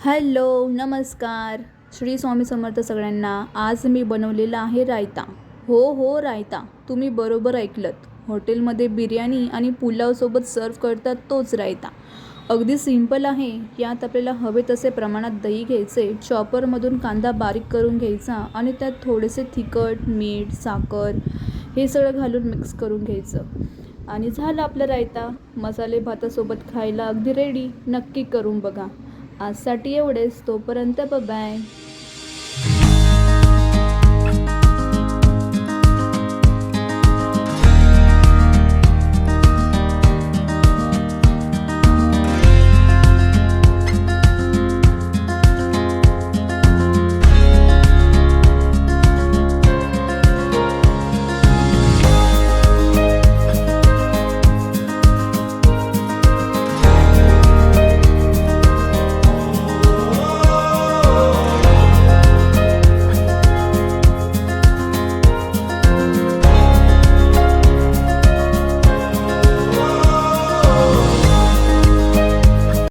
Hello नमस्कार. श्री स्वामी समर्थ सगळ्यांना आज मी बनवलेला आहे रायता. हो हो रायता. तुम्ही बरोबर ऐकलत. हॉटेलमध्ये बिर्याणी आणि पुलावसोबत सर्व करतात तोच रायता. अगदी सिंपल आहे. यात आपल्याला हवे तसे प्रमाणात दही घ्यायचे चॉपरमधून कांदा बारीक करून घ्यायचा आणि त्यात थोडेसे तिखट मीठ साखर हे सगळं घालून मिक्स करून घ्यायचं. आणि झालं आपलं रायता. मसाले भातासोबत खायला अगदी रेडी नक्की करून बघा. आजसाठी एवढेच. तोपर्यंत बाय